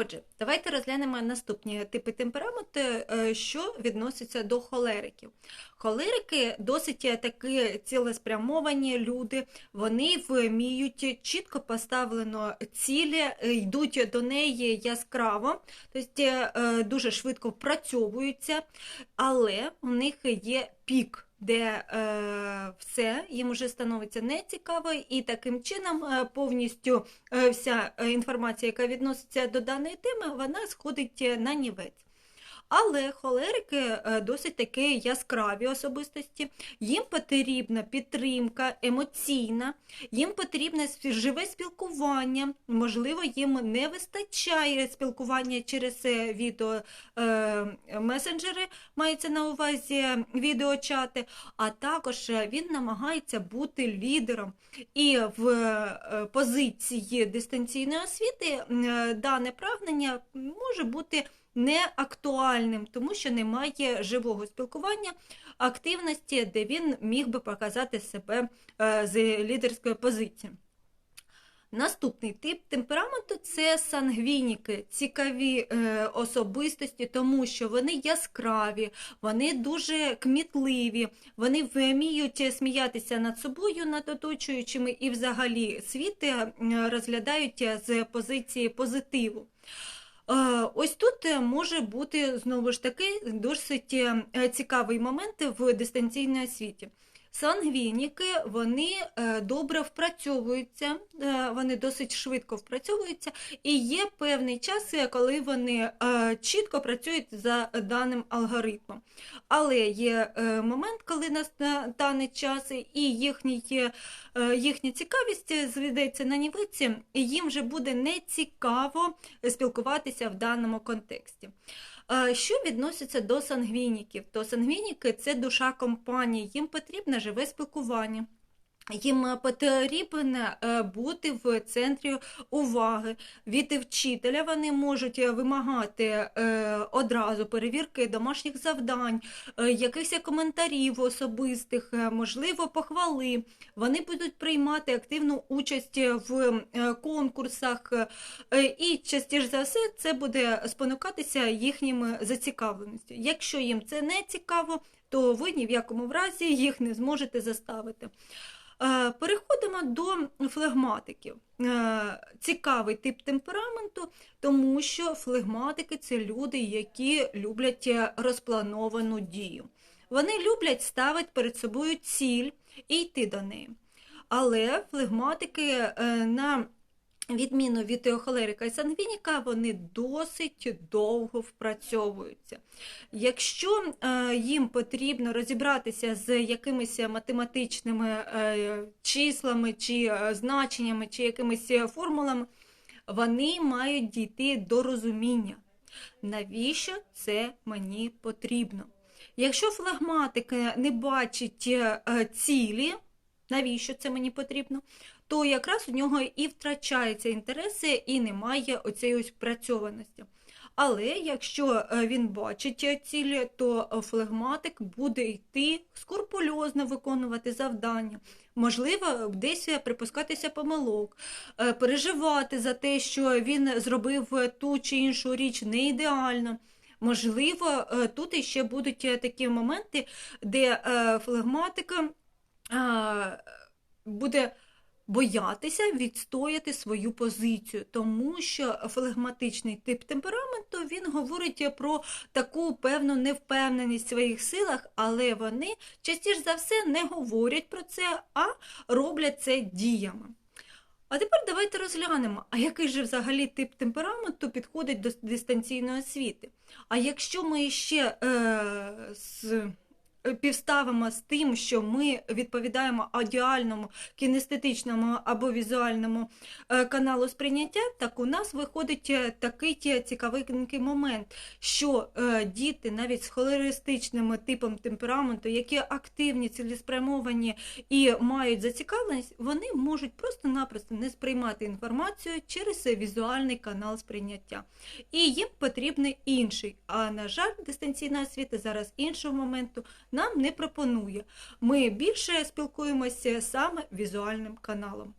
Отже, давайте розглянемо наступні типи темпераменту, е, що відносяться до холериків. Холерики досить е, такі цілеспрямовані люди, вони вміють чітко поставлено цілі, е, йдуть до неї яскраво, тобто дуже швидко впрацьовуються, але у них є пік. Де е, все їм вже становиться нецікаво, і таким чином е, повністю е, вся е, інформація, яка відноситься до даної теми, вона сходить е, на нівець. Але холерики е, досить такі яскраві особистості, їм потрібна підтримка емоційна, їм потрібне живе спілкування. Можливо, їм не вистачає спілкування через е, відео е, месенджери, мається на увазі відеочати, а також він намагається бути лідером. І в позиції дистанційної освіти дане прагнення може бути неактуальним, тому що немає живого спілкування, активності, де він міг би показати себе е, з лідерської позиції. Наступний тип темпераменту це сангвініки, цікаві е, особистості, тому що вони яскраві, вони дуже кмітливі, вони вміють сміятися над собою, над оточуючими, і взагалі світ е, розглядають з позиції позитиву. Е, Ось тут е, може бути знову ж таки досить е, цікавий момент в дистанційній освіті. Сангвініки вони е, добре впрацьовуються, е, вони досить швидко впрацьовуються, і є певний час, е, коли вони чітко працюють за даним алгоритмом. Але є момент, коли настане час, і їхній, е, їхня цікавість зведеться на нівиці, і їм вже буде нецікаво спілкуватися в даному контексті. Що відноситься до сангвініків, то сангвініки це душа компанії, їм потрібне живе спілкування. Їм е, потрібно е, бути в центрі уваги. Від вчителя вони можуть е, вимагати одразу перевірки домашніх завдань, якихось коментарів особистих, можливо, похвали. Вони будуть приймати активну участь в конкурсах, і частіше за все це буде спонукатися їхніми зацікавленістю. Якщо їм це не цікаво, то ви ні в якому разі їх не зможете заставити. Е, Переходимо до флегматиків. Е, Цікавий тип темпераменту, тому що флегматики це люди, які люблять е, розплановану дію. Вони люблять ставити перед собою ціль і йти до неї. Але флегматики на відміну від холерика і сангвініка, вони досить довго впрацьовуються. Якщо е, їм потрібно розібратися з якимись математичними е, числами чи е, значеннями, чи якимись формулами, вони мають дійти до розуміння, навіщо це мені потрібно. Якщо флагматик не бачить цілі, навіщо це мені потрібно, то якраз у нього і втрачаються інтереси, і немає оцієї ось впрацьованості. Але якщо е, він бачить е, цілі, то флегматик буде йти скрупульозно виконувати завдання, можливо, десь припускатися помилок, е, переживати за те, що він зробив ту чи іншу річ не ідеально. Можливо, тут іще будуть такі моменти, де флегматика буде боятися відстояти свою позицію, тому що флегматичний тип темпераменту він говорить про таку певну невпевненість в своїх силах, але вони частіше за все не говорять про це, а роблять це діями. А тепер давайте розглянемо, а який же взагалі тип темпераменту підходить до дистанційної освіти. А якщо ми ще е, з Півставимо з тим, що ми відповідаємо аудіальному, кінестетичному або візуальному е, каналу сприйняття, так у нас виходить е, такий цікавенький момент, що е, діти навіть з холеристичним типом темпераменту, які активні, цілеспрямовані і мають зацікавленість, вони можуть просто-напросто не сприймати інформацію через візуальний канал сприйняття. І їм потрібний інший. А на жаль, дистанційна освіта зараз іншого моменту нам не пропонує. Ми більше спілкуємося саме візуальним каналом.